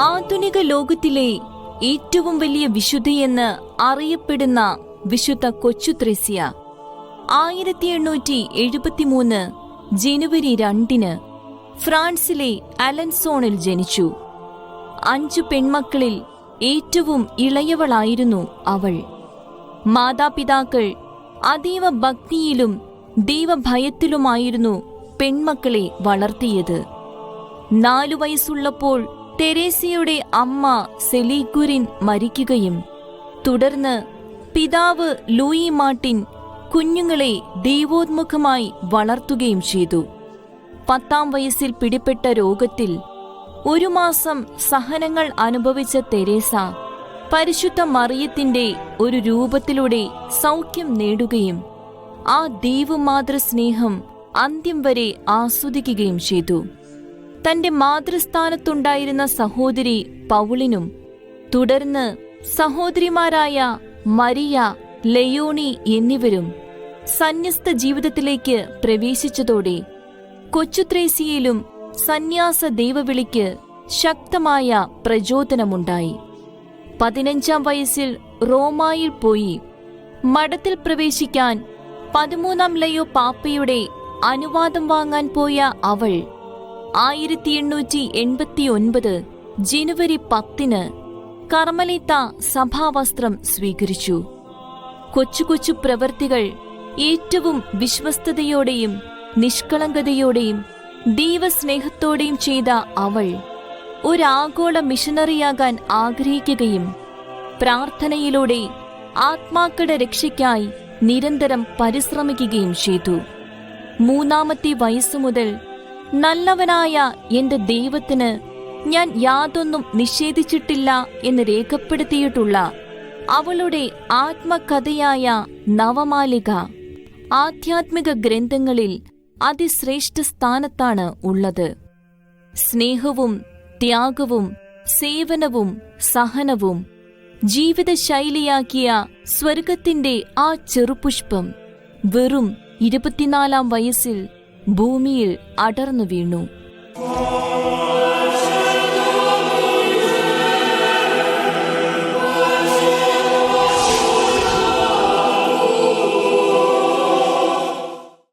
ആധുനിക ലോകത്തിലെ ഏറ്റവും വലിയ വിശുദ്ധയെന്ന് അറിയപ്പെടുന്ന വിശുദ്ധ കൊച്ചു ത്രേസ്യ. ആയിരത്തി എണ്ണൂറ്റി എഴുപത്തിമൂന്ന് ജനുവരി രണ്ടിന് ഫ്രാൻസിലെ അലൻസോണിൽ ജനിച്ചു. അഞ്ചു പെൺമക്കളിൽ ഏറ്റവും ഇളയവളായിരുന്നു അവൾ. മാതാപിതാക്കൾ അതീവ ഭക്തിയിലും ദൈവഭയത്തിലുമായിരുന്നു പെൺമക്കളെ വളർത്തിയത്. നാലു വയസ്സുള്ളപ്പോൾ തെരേസയുടെ അമ്മ സെലീഗുരിൻ മരിക്കുകയും തുടർന്ന് പിതാവ് ലൂയി മാർട്ടിൻ കുഞ്ഞുങ്ങളെ ദൈവോന്മുഖമായി വളർത്തുകയും ചെയ്തു. പത്താം വയസ്സിൽ പിടിപെട്ട രോഗത്തിൽ ഒരു മാസം സഹനങ്ങൾ അനുഭവിച്ച തെരേസ പരിശുദ്ധ മറിയത്തിന്റെ ഒരു രൂപത്തിലൂടെ സൗഖ്യം നേടുകയും ആ ദൈവമാതൃ സ്നേഹം അന്ത്യം വരെ ആസ്വദിക്കുകയും ചെയ്തു. തന്റെ മാതൃസ്ഥാനത്തുണ്ടായിരുന്ന സഹോദരി പൗളിനും തുടർന്ന് സഹോദരിമാരായ മരിയ ലയോണി എന്നിവരും സന്യസ്ത ജീവിതത്തിലേക്ക് പ്രവേശിച്ചതോടെ കൊച്ചുത്രേസിയയിലും സന്യാസ ദൈവവിളിക്ക് ശക്തമായ പ്രചോദനമുണ്ടായി. പതിനഞ്ചാം വയസ്സിൽ റോമായിൽ പോയി. മഠത്തിൽ പ്രവേശിക്കാൻ പതിമൂന്നാം ലയോ പാപ്പയുടെ അനുവാദം വാങ്ങാൻ പോയ അവൾ ആയിരത്തി എണ്ണൂറ്റി എൺപത്തി ഒൻപത് ജനുവരി പത്തിന് കർമ്മലിത്ത സഭാവസ്ത്രം സ്വീകരിച്ചു. കൊച്ചു കൊച്ചു പ്രവൃത്തികൾ ഏറ്റവും വിശ്വസ്തയോടെയും നിഷ്കളങ്കതയോടെയും ദൈവസ്നേഹത്തോടെയും ചെയ്ത അവൾ ഒരാഗോള മിഷണറിയാകാൻ ആഗ്രഹിക്കുകയും പ്രാർത്ഥനയിലൂടെ ആത്മാക്കളുടെ രക്ഷയ്ക്കായി നിരന്തരം പരിശ്രമിക്കുകയും ചെയ്തു. മൂന്നാമത്തെ വയസ്സു മുതൽ നല്ലവനായ എന്റെ ദൈവത്തിന് ഞാൻ യാതൊന്നും നിഷേധിച്ചിട്ടില്ല എന്ന് രേഖപ്പെടുത്തിയിട്ടുള്ള അവളുടെ ആത്മകഥയായ നവമാലിക ആധ്യാത്മിക ഗ്രന്ഥങ്ങളിൽ അതിശ്രേഷ്ഠ സ്ഥാനത്താണ് ഉള്ളത്. സ്നേഹവും ത്യാഗവും സേവനവും സഹനവും ജീവിതശൈലിയാക്കിയ സ്വർഗത്തിന്റെ ആ ചെറുപുഷ്പം വെറും ഇരുപത്തിനാലാം വയസ്സിൽ ഭൂമിയിൽ അടർന്നു വീണു.